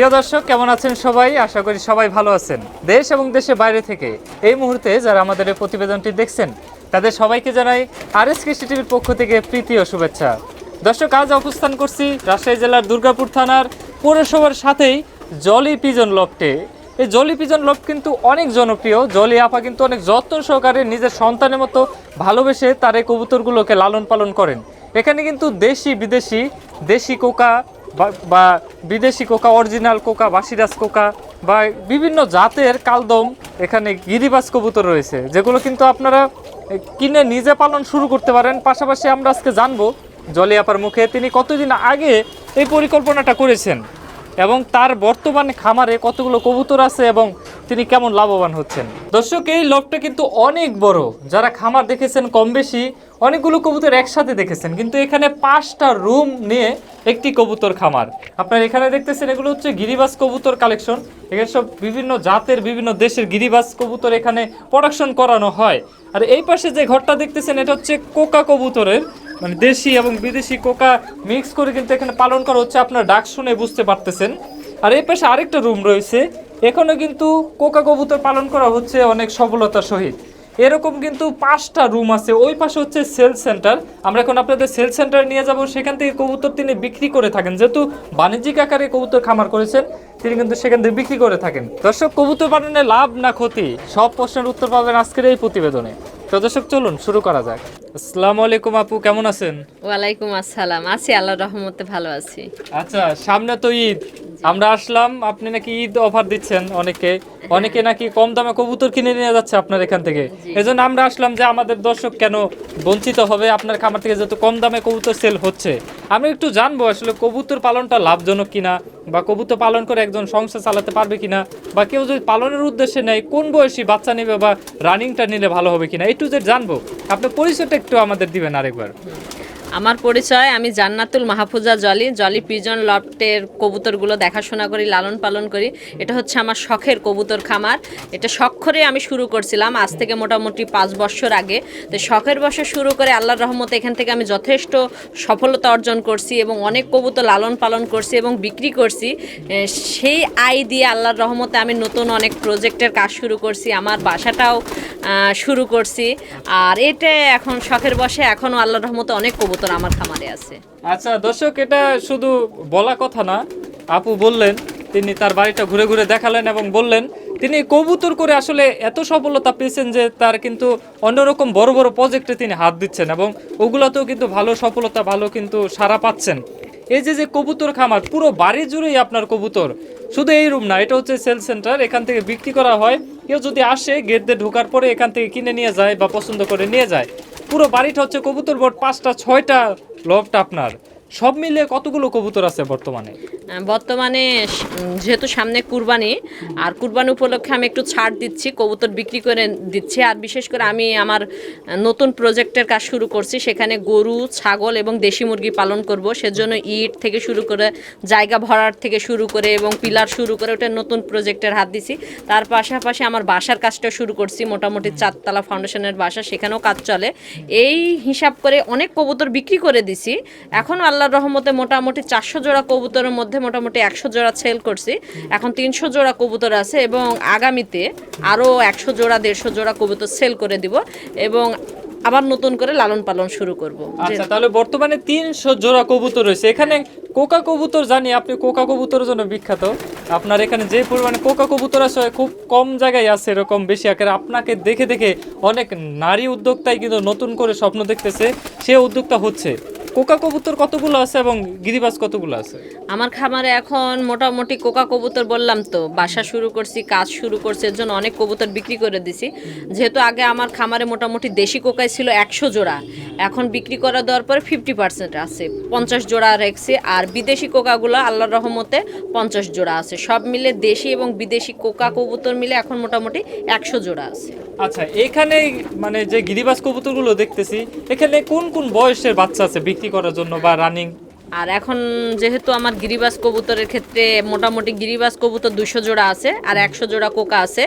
প্রিয় দর্শক, কেমন আছেন সবাই? আশা করি সবাই ভালো আছেন। দেশ এবং দেশের বাইরে থেকে এই মুহূর্তে যারা আমাদের এই প্রতিবেদনটি দেখছেন, তাদের সবাইকে জানাই আর এস পক্ষ থেকে প্রীতি ও শুভেচ্ছা। দর্শক, আজ অবস্থান করছি রাজশাহী জেলার দুর্গাপুর থানার পৌরসভার সাথেই জলি পিজন লফটে। এই জলি পিজন লফট কিন্তু অনেক জনপ্রিয়। জলি আপা কিন্তু অনেক যত্ন সহকারে নিজের সন্তানের মতো ভালোবেসে তার এই কবুতরগুলোকে লালন পালন করেন। এখানে কিন্তু দেশি বিদেশি দেশি কোকা বা- বিদেশি কোকা অরিজিনাল কোকা, বাসিরাজ কোকা, বা বিভিন্ন জাতের কালদম এখানে গিরিবাস কবুতর রয়েছে, যেগুলো কিন্তু আপনারা কিনে নিজে পালন শুরু করতে পারেন। পাশাপাশি আমরা আজকে জানব জলিয়াপার মুখে তিনি কতদিন আগে এই পরিকল্পনাটা করেছেন এবং তার বর্তমানে খামারে কতগুলো কবুতর আছে এবং তিনি কেমন লাভবান হচ্ছেন? দর্শক, এই লবটা কিন্তু অনেক বড়। যারা খামার দেখেছেন কম বেশি, অনেকগুলো কবুতর একসাথে দেখেছেন, কিন্তু এখানে পাঁচটা রুম নিয়ে একটি কবুতর খামার। আপনার এখানে দেখতেছেন, এগুলো হচ্ছে গিরিবাস কবুতর কালেকশন। এখানে সব বিভিন্ন জাতের, বিভিন্ন দেশের গিরিবাস কবুতর এখানে প্রোডাকশন করানো হয়। আর এই পাশে যে ঘরটা দেখতেছেন, এটা হচ্ছে কোকা কবুতরের মানে দেশি এবং বিদেশি কোকা মিক্স করে কিন্তু এখানে পালন করা হচ্ছে। আপনার ডাক শুনে বুঝতে পারতেছেন। আর এই পাশে আরেকটা রুম রয়েছে এখানে কিন্তু কোকা কবুতর পালন করা হচ্ছে অনেক সফলতার সহিত। এরকম কিন্তু পাঁচটা রুম আছে, ওই পাশে হচ্ছে সেল সেন্টার আমরা এখন আপনাদের সেল সেন্টার নিয়ে যাব, সেখান থেকে কবুতর তিনি বিক্রি করে থাকেন। যেহেতু বাণিজ্যিক আকারে কবুতর খামার করেছেন, তিনি কিন্তু সেখান থেকে বিক্রি করে থাকেন। দর্শক, কবুতর পালনে লাভ না ক্ষতি? সব প্রশ্নের উত্তর পাবেন আজকের এই প্রতিবেদনে। তো দর্শক, চলুন, শুরু করা যাক। আসসালামু আলাইকুম আপু কেমন আছেন? ওয়ালাইকুম আসসালাম। আছি আল্লাহর রহমতে ভালো আছি। আচ্ছা সামনে তো ঈদ। আমরা আসলাম আপনি নাকি ঈদ অফার দিচ্ছেন অনেকে। অনেকে নাকি কম দামে কবুতর কিনে নিয়ে যাচ্ছে আপনার এখান থেকে। এজন্য আমরা আসলাম যে আমাদের দর্শক কেন বঞ্চিত হবে আপনার খামার থেকে যেহেতু কম দামে কবুতর সেল হচ্ছে। আমি একটু জানব আসলে কবুতর পালনটা লাভজনক কিনা বা কবুতর পালন করে একজন সংসার চালাতে পারবে কিনা বা কেউ যদি পালনের উদ্দেশ্যে নেয় কোন বয়সী বাচ্চা নেবে বা রানিংটা নিলে ভালো হবে কিনা একটু যে জানব। আপনার পরিচয়টা একটু আমাদের দিবেন আরেকবার। আমার পরিচয়, আমি জান্নাতুল মাহফুজা জলি জলি পিজন লফটের কবুতরগুলো দেখাশোনা করি, লালন পালন করি। এটা হচ্ছে আমার শখের কবুতর খামার। এটা শখ করে আমি শুরু করছিলাম, আজ থেকে মোটামুটি পাঁচ বছর আগে। তো শখের বছর শুরু করে আল্লাহর রহমতে এখান থেকে আমি যথেষ্ট সফলতা অর্জন করছি এবং অনেক কবুতর লালন পালন করছি এবং বিক্রি করছি। সেই আয় দিয়ে আল্লাহর রহমতে আমি নতুন অনেক প্রজেক্টের কাজ শুরু করছি, আমার বাসাটাও শুরু করছি। আর এটা এখন শখের বসে এখনও আল্লাহর রহমতে অনেক কবুতর আমার খামারে আছে। আচ্ছা দর্শক, এটা শুধু বলা কথা না। আপু বললেন, তিনি তার বাড়িটা ঘুরে ঘুরে দেখালেন এবং বললেন, তিনি কবুতর করে আসলে এত সফলতা পেয়েছেন যে তার কিন্তু অন্যরকম বড় বড় প্রজেক্টে তিনি হাত দিচ্ছেন এবং ওগুলোতেও কিন্তু ভালো সফলতা, ভালো কিন্তু সারা পাচ্ছেন। এই যে যে কবুতর খামার, পুরো বাড়ি জুড়েই আপনার কবুতর। শুধু এই রুম না, এটা হচ্ছে সেল সেন্টার এখান থেকে বিক্রি করা হয়। কেউ যদি আসে গেট দিয়ে ঢোকার পরে এখান থেকে কিনে নিয়ে যায় বা পছন্দ করে নিয়ে যায়। পুরো বাড়িটা হচ্ছে কবুতর বোর্ড পাঁচটা ছয়টা লফট আপনার। সব মিলিয়ে কতগুলো কবুতর আছে বর্তমানে? বর্তমানে যেহেতু সামনে কুরবানি, আর কুরবানি উপলক্ষে আমি একটু ছাড় দিচ্ছি, কবুতর বিক্রি করে দিচ্ছি। আর বিশেষ করে আমি আমার নতুন প্রজেক্টের কাজ শুরু করছি, সেখানে গরু, ছাগল এবং দেশি মুরগি পালন করব। সেজন্য ইট থেকে শুরু করে জায়গা ভরার থেকে শুরু করে এবং পিলার শুরু করে ওটা নতুন প্রজেক্টের হাত দিছি। তার পাশাপাশি আমার বাসার কাজটা শুরু করছি, মোটামুটি চারতলা ফাউন্ডেশনের বাসা, সেখানেও কাজ চলে। এই হিসাব করে অনেক কবুতর বিক্রি করে দিছি। এখন আল্লাহর রহমতে মোটামুটি চারশো জোড়া কবুতরের মধ্যে মোটামুটি একশো জোড়া সেল করছি। এখন তিনশো জোড়া কবুতর আছে এবং আগামীতে আরও একশো জোড়া, দেড়শো জোড়া কবুতর সেল করে দিব এবং আবার নতুন করে লালন পালন শুরু করব। আচ্ছা তাহলে বর্তমানে তিনশো জোড়া কবুতর রয়েছে। এখানে কোকা কবুতর জানি আপনি কোকা কবুতরের জন্য বিখ্যাত। আপনার এখানে যে পরিমাণে কোকা কবুতর আছে, খুব কম জায়গায় আছে এরকম বেশি আকারে। আপনাকে দেখে দেখে অনেক নারী উদ্যোক্তাই কিন্তু নতুন করে স্বপ্ন দেখতেছে, সে উদ্যোক্তা হচ্ছে। কোকা কবুতর কতগুলো আছে এবং গিরিবাজ কতগুলো আছে? আমার খামারে এখন মোটামুটি কোকা কবুতর বললাম তো বাসা শুরু করছি কাজ শুরু করছি এর জন্য অনেক কবুতর বিক্রি করে দিছি। যেহেতু আগে আমার খামারে মোটামুটি দেশি কোকাই ছিল একশো জোড়া এখন বিক্রি করা দেওয়ার পরে ফিফটি পার্সেন্ট আছে। পঞ্চাশ জোড়া রেখেছি আর বিদেশি কোকাগুলো আল্লাহর রহমতে পঞ্চাশ জোড়া আছে। সব মিলে দেশি এবং বিদেশি কোকা কবুতর মিলে এখন মোটামুটি একশো জোড়া আছে। আচ্ছা এখানে মানে যে গিরিবাজ কবুতরগুলো দেখতেছি এখানে কোন কোন বয়সের বাচ্চা আছে বিক্রি করার জন্য বা রানিং আর এখন যেহেতু আমার গিরিবাস কবুতরের ক্ষেত্রে মোটামুটি গিরিবাস কবুতর দুশো জোড়া আছে আর একশো জোড়া কোকা আছে।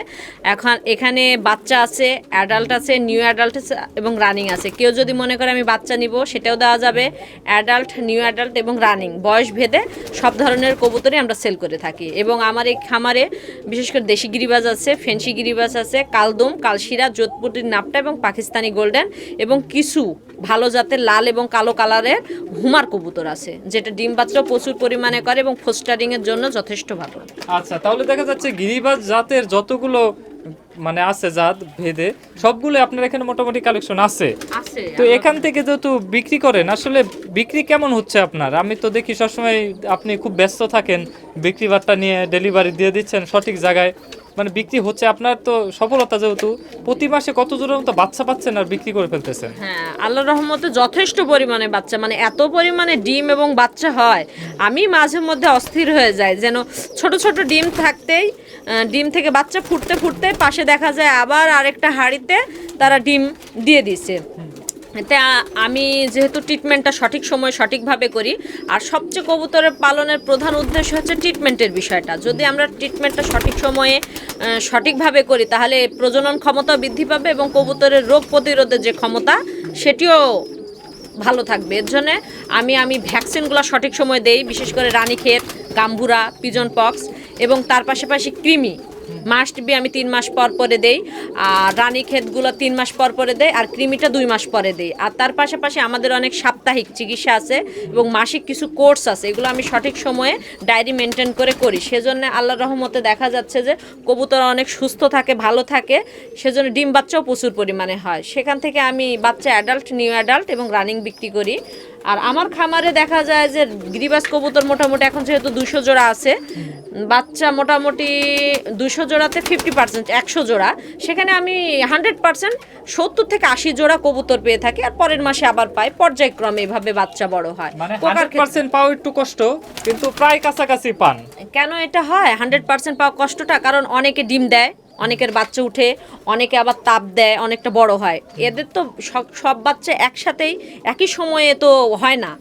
এখন এখানে বাচ্চা আছে অ্যাডাল্ট আছে নিউ অ্যাডাল্ট আছে এবং রানিং আছে। কেউ যদি মনে করে আমি বাচ্চা নিব, সেটাও দেওয়া যাবে। অ্যাডাল্ট নিউ অ্যাডাল্ট এবং রানিং বয়স ভেদে সব ধরনের কবুতরই আমরা সেল করে থাকি। এবং আমার এই খামারে বিশেষ করে দেশি গিরিবাস আছে, ফেন্সি গিরিবাস আছে, কালদম, কালশিরা যোধপুটির নাপটা এবং পাকিস্তানি গোল্ডেন এবং কিছু ভালো জাতের লাল এবং কালো কালারের হুমার কবুতর আছে যেটা ডিম বাচ্চাও প্রচুর পরিমাণে করে এবং ফোস্টারিং এর জন্য যথেষ্ট ভালো। আচ্ছা তাহলে দেখা যাচ্ছে গিরিবাজ জাতের যতগুলো মানে আছে জাত ভেদে সবগুলো আপনার এখানে মোটামুটি কালেকশন আছে। আছে তো এখান থেকে যেহেতু বিক্রি করেন আসলে বিক্রি কেমন হচ্ছে আপনার? আমি তো দেখি সবসময় আপনি খুব ব্যস্ত থাকেন বিক্রি বার্তা নিয়ে ডেলিভারি দিয়ে দিচ্ছেন সঠিক জায়গায়। মানে বিক্রি হচ্ছে, আপনার তো সফলতা যেহেতু, প্রতি মাসে কত জোরের মতো বাচ্চা পাচ্ছেন আর বিক্রি করে ফেলতেছেন? হ্যাঁ আল্লাহ রহমতে যথেষ্ট পরিমাণে বাচ্চা মানে এত পরিমাণে ডিম এবং বাচ্চা হয়, আমি মাঝে মধ্যে অস্থির হয়ে যাই, যেন ছোট ছোট ডিম থাকতেই ডিম থেকে বাচ্চা ফুটতে ফুটতে পাশে দেখা যায় আবার আরেকটা হাঁড়িতে তারা ডিম দিয়ে দিছে তা আমি যেহেতু ট্রিটমেন্টটা সঠিক সময় সঠিকভাবে করি, আর সবচেয়ে কবুতরের পালনের প্রধান উদ্দেশ্য হচ্ছে ট্রিটমেন্টের বিষয়টা। যদি আমরা ট্রিটমেন্টটা সঠিক সময়ে সঠিকভাবে করি, তাহলে প্রজনন ক্ষমতা বৃদ্ধি পাবে এবং কবুতরের রোগ প্রতিরোধের যে ক্ষমতা, সেটিও ভালো থাকবে। এর জন্যে আমি আমি ভ্যাকসিনগুলো সঠিক সময় দেই, বিশেষ করে রানী রানীক্ষেত, গাম্বুরা, পিজন পক্স এবং তার পাশাপাশি কৃমি। মাস্ট বি আমি তিন মাস পর পরে দেই, আর রানী ক্ষেতগুলো তিন মাস পর পরে দেয় আর কৃমিটা দুই মাস পরে দেই। আর তার পাশাপাশি আমাদের অনেক সাপ্তাহিক চিকিৎসা আছে এবং মাসিক কিছু কোর্স আছে, এগুলো আমি সঠিক সময়ে ডায়েরি মেনটেন করে করি। সেজন্য আল্লাহ রহমতে দেখা যাচ্ছে যে কবুতর অনেক সুস্থ থাকে, ভালো থাকে, সেজন্য ডিম বাচ্চাও প্রচুর পরিমাণে হয়। সেখান থেকে আমি বাচ্চা অ্যাডাল্ট নিউ অ্যাডাল্ট এবং রানিং বিক্রি করি। আর আমার খামারে দেখা যায় যে গিরিবাস কবুতর মোটামুটি এখন যেহেতু দুশো জোড়া আছে বাচ্চা মোটামুটি দুশো জোড়াতে ফিফটি পার্সেন্ট একশো জোড়া। সেখানে আমি হান্ড্রেড পার্সেন্ট সত্তর থেকে আশি জোড়া কবুতর পেয়ে থাকি আর পরের মাসে আবার পাই। পর্যায়ক্রমে এভাবে বাচ্চা বড় হয়। মানে পোকার পার্সেন্ট পাওয়া একটু কষ্ট কিন্তু প্রায় কাছাকাছি পান। কেন এটা হয়? হান্ড্রেড পার্সেন্ট পাওয়া কষ্টটা কারণ অনেকে ডিম দেয় অনেকের বাচ্চা উঠে, অনেকে আবার তাপ দেয়, অনেকটা বড় হয়। এদের তো সব সব বাচ্চা একসাথেই, একই সময়ে তো হয় না।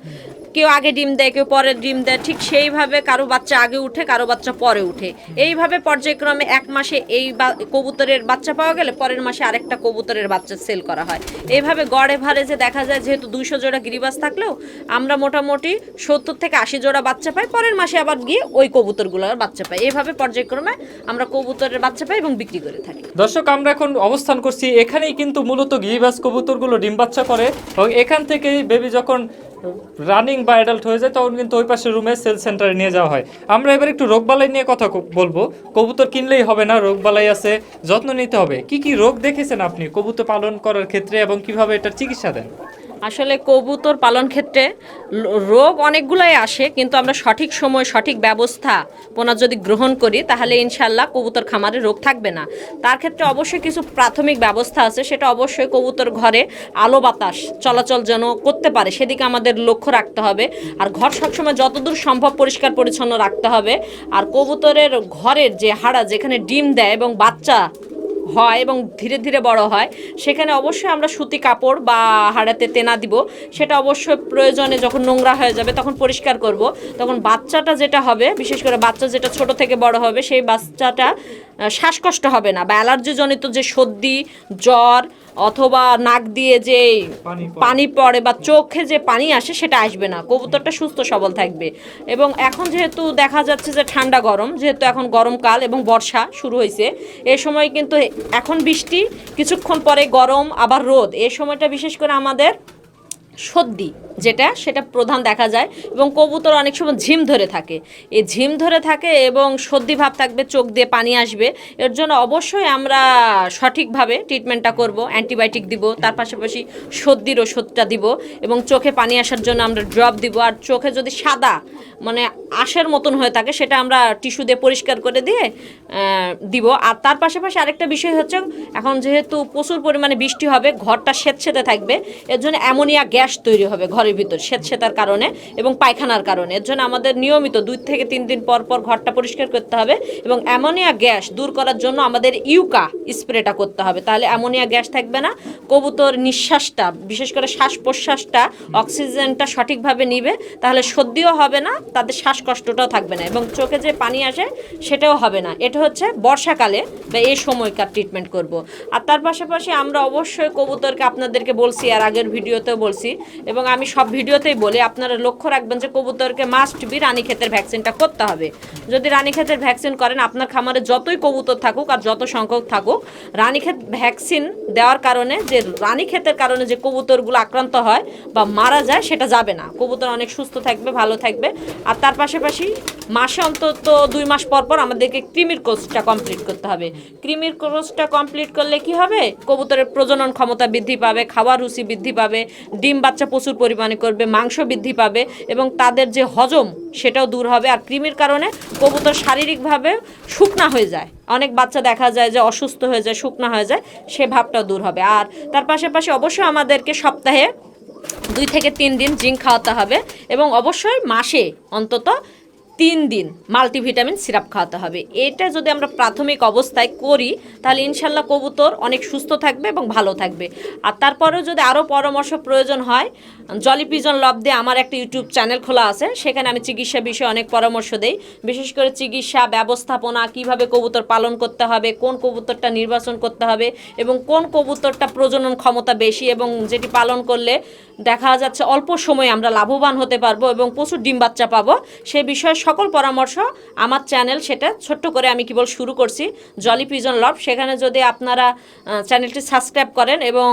কেউ আগে ডিম দেয়, কেউ পরে ডিম দেয়, ঠিক সেইভাবে কারও বাচ্চা আগে উঠে, কারও বাচ্চা পরে উঠে। এইভাবে পর্যায়ক্রমে এক মাসে এই কবুতরের বাচ্চা পাওয়া গেলে পরের মাসে আরেকটা কবুতরের বাচ্চা সেল করা হয়। এইভাবে গড়ে ভারে যে দেখা যায় যেহেতু দুইশো জোড়া গিরিবাস থাকলেও আমরা মোটামুটি সত্তর থেকে আশি জোড়া বাচ্চা পাই, পরের মাসে আবার গিয়ে ওই কবুতরগুলোর বাচ্চা পাই। এইভাবে পর্যায়ক্রমে আমরা কবুতরের বাচ্চা পাই এবং বিক্রি করে থাকি। দর্শক, আমরা এখন অবস্থান করছি, এখানেই কিন্তু মূলত গিরিবাস কবুতরগুলো ডিম বাচ্চা করে এবং এখান থেকেই বেবি যখন রানিং বা অ্যাডাল্ট হয়ে যায়, তখন কিন্তু ওই পাশে রুমে সেল সেন্টারে নিয়ে যাওয়া হয়। আমরা এবার একটু রোগবালাই নিয়ে কথা বলব। কবুতর কিনলেই হবে না, রোগবালাই আছে, যত্ন নিতে হবে। কি কি রোগ দেখেছেন আপনি কবুতর পালন করার ক্ষেত্রে এবং কীভাবে এটার চিকিৎসা দেন? আসলে কবুতর পালন ক্ষেত্রে রোগ অনেকগুলাই আসে, কিন্তু আমরা সঠিক সময়, সঠিক ব্যবস্থা পোনা যদি গ্রহণ করি, তাহলে ইনশাল্লাহ কবুতর খামারে রোগ থাকবে না। তার ক্ষেত্রে অবশ্যই কিছু প্রাথমিক ব্যবস্থা আছে, সেটা অবশ্যই কবুতর ঘরে আলো বাতাস চলাচল যেন করতে পারে, সেদিকে আমাদের লক্ষ্য রাখতে হবে। আর ঘর সবসময় যতদূর সম্ভব পরিষ্কার পরিচ্ছন্ন রাখতে হবে। আর কবুতরের ঘরের যে হাড়া, যেখানে ডিম দেয় এবং বাচ্চা হয় এবং ধীরে ধীরে বড় হয়, সেখানে অবশ্যই আমরা সুতি কাপড় বা হাড়াতে তেনা দিব। সেটা অবশ্যই প্রয়োজনে যখন নোংরা হয়ে যাবে তখন পরিষ্কার করব। তখন বাচ্চাটা যেটা হবে, বিশেষ করে বাচ্চা যেটা ছোট থেকে বড় হবে, সেই বাচ্চাটা শ্বাসকষ্ট হবে না বা অ্যালার্জিজনিত যে সর্দি, জ্বর অথবা নাক দিয়ে যে পানি পড়ে। বা চোখে যে পানি আসে সেটা আসবে না। কবুতরটা সুস্থ সবল থাকবে। এবং এখন যেহেতু দেখা যাচ্ছে যে ঠান্ডা গরম যেহেতু এখন গরমকাল এবং বর্ষা শুরু হয়েছে এ সময় কিন্তু এখন বৃষ্টি কিছুক্ষণ পরে গরম আবার রোদ। এ সময়টা বিশেষ করে আমাদের সর্দি যেটা, সেটা প্রধান দেখা যায় এবং কবুতর অনেক সময় ঝিম ধরে থাকে। এই ঝিম ধরে থাকে এবং সর্দি ভাব থাকবে, চোখ দিয়ে পানি আসবে। এর জন্য অবশ্যই আমরা সঠিকভাবে ট্রিটমেন্টটা করব অ্যান্টিবায়োটিক দিব, তার পাশাপাশি সর্দির ওষুধটা দিব এবং চোখে পানি আসার জন্য আমরা ড্রপ দিব। আর চোখে যদি সাদা মানে আশের মতন হয়ে থাকে, সেটা আমরা টিস্যু দিয়ে পরিষ্কার করে দিয়ে দিব। আর তার পাশাপাশি আরেকটা বিষয় হচ্ছে, এখন যেহেতু প্রচুর পরিমাণে বৃষ্টি হবে, ঘরটা স্বেচ্ছেতে থাকবে। এর জন্য অ্যামোনিয়া গ্যাস তৈরি হবে ঘরের ভিতর, স্বেচ্ছেতার কারণে এবং পায়খানার কারণে। এর জন্য আমাদের নিয়মিত দুই থেকে তিন দিন পর পর ঘরটা পরিষ্কার করতে হবে এবং অ্যামোনিয়া গ্যাস দূর করার জন্য আমাদের ইউকা স্প্রেটা করতে হবে। তাহলে অ্যামোনিয়া গ্যাস থাকবে না, কবুতর নিঃশ্বাসটা, বিশেষ করে শ্বাস প্রশ্বাসটা অক্সিজেনটা সঠিকভাবে নিবে, তাহলে সর্দিও হবে না, তাদের শ্বাসকষ্টটাও থাকবে না এবং চোখে যে পানি আসে সেটাও হবে না। এটা হচ্ছে বর্ষাকালে বা এই সময়কার ট্রিটমেন্ট করব। আর তার পাশাপাশি আমরা অবশ্যই কবুতরকে আপনাদেরকে বলছি আর আগের ভিডিওতেও বলছি এবং আমি সব ভিডিওতেই বলি, আপনারা লক্ষ্য রাখবেন যে কবুতরকে মাস্ট বি রানীক্ষেতের ভ্যাকসিনটা করতে হবে। যদি রানীক্ষেতের ভ্যাকসিন করেন, আপনার খামারে যতই কবুতর থাকুক আর যত সংখ্যক থাকুক রানীক্ষেত ভ্যাকসিন দেওয়ার কারণে যে রানীক্ষেতের কারণে যে কবুতরগুলো আক্রান্ত হয় বা মারা যায়, সেটা যাবে না। কবুতর অনেক সুস্থ থাকবে, ভালো থাকবে। আর তার পাশাপাশি মাসে অন্তত দুই মাস পর পর আমাদেরকে ক্রিমির কোর্সটা কমপ্লিট করতে হবে। ক্রিমির কোর্সটা কমপ্লিট করলে কি হবে? কবুতরের প্রজনন ক্ষমতা বৃদ্ধি পাবে, খাওয়ার রুচি বৃদ্ধি পাবে, ডিম বাচ্চা প্রচুর পরিমাণে করবে, মাংস বৃদ্ধি পাবে এবং তাদের যে হজম সেটাও দূর হবে আর কৃমির কারণে কবুতর শারীরিকভাবে শুকনা হয়ে যায়। অনেক বাচ্চা দেখা যায় যে অসুস্থ হয়ে যায়, শুকনা হয়ে যায়, সে ভাবটাও দূর হবে। আর তার পাশাপাশি অবশ্যই আমাদেরকে সপ্তাহে দুই থেকে তিন দিন জিঙ্ক খাওয়াতে হবে এবং অবশ্যই মাসে অন্তত তিন দিন মাল্টিভিটামিন সিরাপ খাওয়াতে হবে। এটা যদি আমরা প্রাথমিক অবস্থায় করি, তাহলে ইনশাল্লাহ কবুতর অনেক সুস্থ থাকবে এবং ভালো থাকবে। আর তারপরেও যদি আরও পরামর্শ প্রয়োজন হয় জলি পিজন লব দিয়ে আমার একটা ইউটিউব চ্যানেল খোলা আছে, সেখানে আমি চিকিৎসা বিষয়ে অনেক পরামর্শ দেই। বিশেষ করে চিকিৎসা ব্যবস্থাপনা, কীভাবে কবুতর পালন করতে হবে, কোন কবুতরটা নির্বাচন করতে হবে এবং কোন কবুতরটা প্রজনন ক্ষমতা বেশি এবং যেটি পালন করলে দেখা যাচ্ছে অল্প সময়ে আমরা লাভবান হতে পারব এবং প্রচুর ডিম বাচ্চা পাবো। সে বিষয়ে সকল পরামর্শ আমার চ্যানেল সেটা ছোট্ট করে আমি কেবল শুরু করছি জলি পিজন লভ সেখানে যদি আপনারা চ্যানেলটি সাবস্ক্রাইব করেন এবং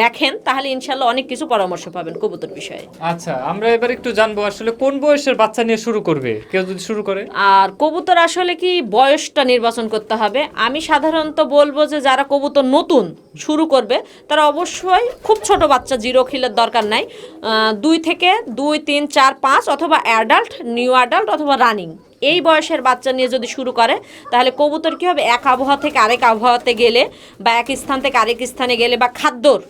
দেখেন তাহলে ইনশাল্লাহ অনেক কিছু পরামর্শ পাবেন কবুতর বিষয়ে। আচ্ছা আমরা এবার একটু জানব আসলে কোন বয়সের বাচ্চা নিয়ে শুরু করবে? কেউ যদি শুরু করে। আর কবুতর আসলে কি বয়সটা নির্বাচন করতে হবে? আমি সাধারণত বলব যে যারা কবুতর নতুন শুরু করবে। তারা অবশ্যই খুব ছোট বাচ্চা, জিরো খিলের দরকার নাই। দুই থেকে দুই, তিন, চার, পাঁচ অথবা অ্যাডাল্ট নিউ অ্যাডাল্ট অথবা রানিং এই বয়সের বাচ্চা নিয়ে যদি শুরু করে, তাহলে কবুতর কী হবে? এক আবহাওয়া থেকে আরেক আবহাওয়াতে গেলে বা এক স্থান থেকে আরেক স্থানে গেলে বা খাদ্যর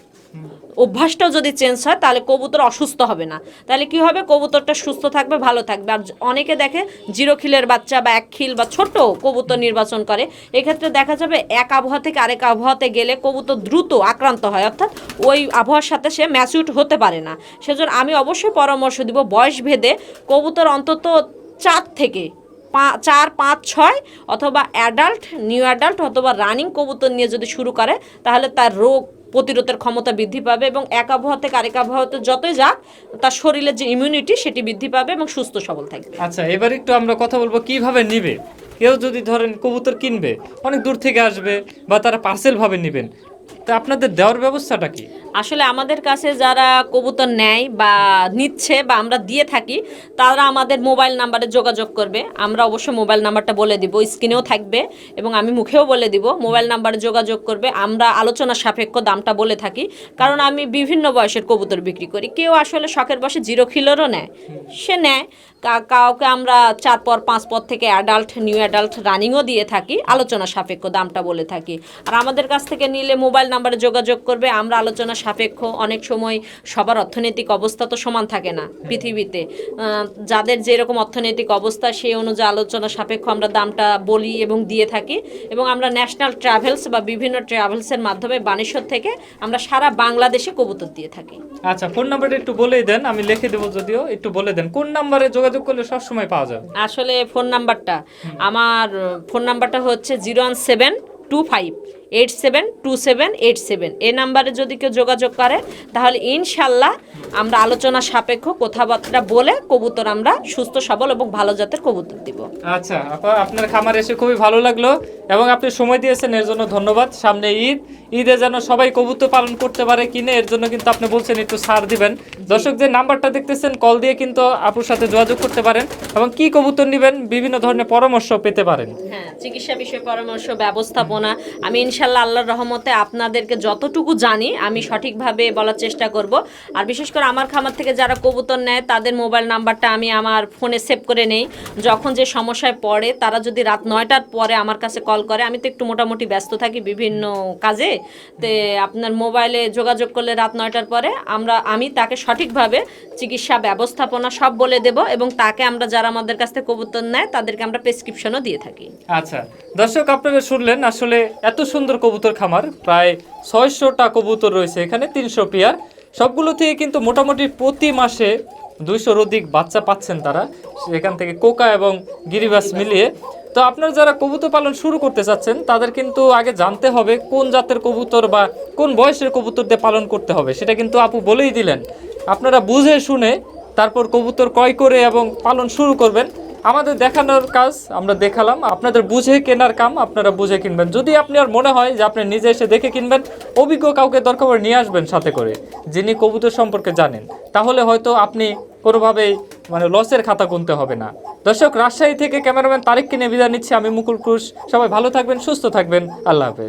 অভ্যাসটাও যদি চেঞ্জ হয়, তাহলে কবুতর অসুস্থ হবে না। তাহলে কি হবে? কবুতরটা সুস্থ থাকবে, ভালো থাকবে। আর অনেকে দেখে জিরো খিলের বাচ্চা বা এক খিল বা ছোট কবুতর নির্বাচন করে। এক্ষেত্রে দেখা যাবে এক আবহাওয়া থেকে আরেক আবহাওয়াতে গেলে কবুতর দ্রুত আক্রান্ত হয়। অর্থাৎ ওই আবহাওয়ার সাথে সে ম্যাচিউড হতে পারে না। সেজন্য আমি অবশ্যই পরামর্শ দিব বয়স ভেদে কবুতর অন্তত চার থেকে চার, পাঁচ, ছয় অথবা অ্যাডাল্ট নিউ অ্যাডাল্ট অথবা রানিং কবুতর নিয়ে যদি শুরু করে, তাহলে তার রোগ প্রতিরোধের ক্ষমতা বৃদ্ধি পাবে এবং এক আবহাওয়া থেকে আরেক আবহাওয়াতে যতই যাক, তার শরীরের যে ইমিউনিটি সেটি বৃদ্ধি পাবে এবং সুস্থ সবল থাকবে। আচ্ছা এবার একটু আমরা কথা বলব কীভাবে নিবে? কেউ যদি ধরেন কবুতর কিনবে, অনেক দূর থেকে আসবে বা তারা পার্সেল ভাবে নেবেন। তা আপনাদের দেওয়ার ব্যবস্থাটা কি? আসলে আমাদের কাছে যারা কবুতর নেয় বা নিচ্ছে বা আমরা দিয়ে থাকি, তারা আমাদের মোবাইল নাম্বারে যোগাযোগ করবে। আমরা অবশ্যই মোবাইল নাম্বারটা বলে দিব, স্ক্রিনেও থাকবে এবং আমি মুখেও বলে দিব, মোবাইল নাম্বারে যোগাযোগ করবে। আমরা আলোচনা সাপেক্ষ দামটা বলে থাকি, কারণ আমি বিভিন্ন বয়সের কবুতর বিক্রি করি। কেউ আসলে শখের বয়সে জিরো কিলোরও নেয়, সে নেয়। কাউকে আমরা চার পর, পাঁচ পর থেকে অ্যাডাল্ট নিউ অ্যাডাল্ট রানিংও দিয়ে থাকি, আলোচনা সাপেক্ষ দামটা বলে থাকি। আর আমাদের কাছ থেকে নিলে মোবাইল নাম্বারে যোগাযোগ করবে। আমরা আলোচনা সাপেক্ষ অনেক সময় সবার অর্থনৈতিক অবস্থা তো সমান থাকে না পৃথিবীতে। যাদের যেরকম অর্থনৈতিক অবস্থা সেই অনুযায়ী আলোচনা সাপেক্ষ আমরা দামটা বলি এবং দিয়ে থাকি এবং আমরা ন্যাশনাল ট্রাভেলস বা বিভিন্ন ট্রাভেলসের মাধ্যমে বানেশ্বর থেকে আমরা সারা বাংলাদেশে কবুতর দিয়ে থাকি। আচ্ছা ফোন নাম্বারটা একটু বলেই দেন আমি লিখে দেবো যদিও একটু বলে দেন। কোন নাম্বারে যোগাযোগ করলে সব সময় পাওয়া যাবে? আসলে ফোন নাম্বারটা আমার ফোন নাম্বারটা হচ্ছে zero one seven two five. Eight seven two seven eight seven. এই নাম্বারে যদি কেউ যোগাযোগ করে তাহলে ইনশাল্লাহ আমরা আলোচনা সাপেক্ষ কথাবার্তা বলে কবুতর আমরা সুস্থ সবল এবং ভালো জাতের কবুতর দিব। আচ্ছা আপা আপনার খামারে এসে খুবই ভালো লাগল এবং আপনি সময় দিয়েছেন এর জন্য ধন্যবাদ। সামনে ঈদ ঈদে যেন সবাই কবুতর পালন করতে পারে কিনে এর জন্য কিন্তু আপনি বলছেন একটু ছাড় দিবেন। দর্শক যে নাম্বারটা দেখতেছেন কল দিয়ে কিন্তু আপুর সাথে যোগাযোগ করতে পারেন এবং কি কবুতর নেবেন বিভিন্ন ধরনের পরামর্শ পেতে পারেন। হ্যাঁ চিকিৎসা বিষয়ে পরামর্শ ব্যবস্থাপনা আমি ইনশাল্লাহ ইনশাল্লাহ আল্লাহর রহমতে আপনাদেরকে যতটুকু জানি আমি সঠিকভাবে বলার চেষ্টা করব। আর বিশেষ করে আমার খামার থেকে যারা কবুতর নেয়, তাদের মোবাইল নাম্বারটা আমি আমার ফোনে সেভ করে নেই। যখন যে সমস্যায় পড়ে, তারা যদি রাত নয়টার পরে আমার কাছে কল করে, আমি তো একটু মোটামুটি ব্যস্ত থাকি বিভিন্ন কাজে, তে আপনার মোবাইলে যোগাযোগ করলে রাত নয়টার পরে আমরা, আমি তাকে সঠিকভাবে চিকিৎসা ব্যবস্থাপনা সব বলে দেব এবং তাকে আমরা যারা আমাদের কাছ থেকে কবুতর নেয়, তাদেরকে আমরা প্রেসক্রিপশনও দিয়ে থাকি। আচ্ছা দর্শক আপনারা শুনলেন, আসলে এত সুন্দর কবুতর খামার, প্রায় ছয়শোটা কবুতর রয়েছে এখানে, তিনশো পেয়ার। সবগুলো থেকে কিন্তু মোটামুটি প্রতি মাসে দুইশোর অধিক বাচ্চা পাচ্ছেন তারা, সেখান থেকে কোকা এবং গিরিবাস মিলিয়ে। তো আপনার যারা কবুতর পালন শুরু করতে চাচ্ছেন, তাদের কিন্তু আগে জানতে হবে কোন জাতের কবুতর বা কোন বয়সের কবুতর দিয়ে পালন করতে হবে, সেটা কিন্তু আপু বলেই দিলেন। আপনারা বুঝে শুনে তারপর কবুতর ক্রয় করে এবং পালন শুরু করবেন। আমাদের দেখানোর কাজ আমরা দেখালাম। আপনাদের বুঝে কেনার কাম আপনারা বুঝে কিনবেন। যদি আপনি আর মনে হয় যে আপনি নিজে এসে দেখে কিনবেন, অভিজ্ঞ কাউকে দরকার নিয়ে আসবেন সাথে করে, যিনি কবুতর সম্পর্কে জানেন। তাহলে হয়তো আপনি কোনোভাবেই মানে লসের খাতা গুনতে হবে না। দর্শক, রাজশাহী থেকে ক্যামেরাম্যান তারিক কিনে বিদায় নিচ্ছি। আমি মুকুল ক্রুশ সবাই ভালো থাকবেন, সুস্থ থাকবেন। আল্লাহ হাফেজ।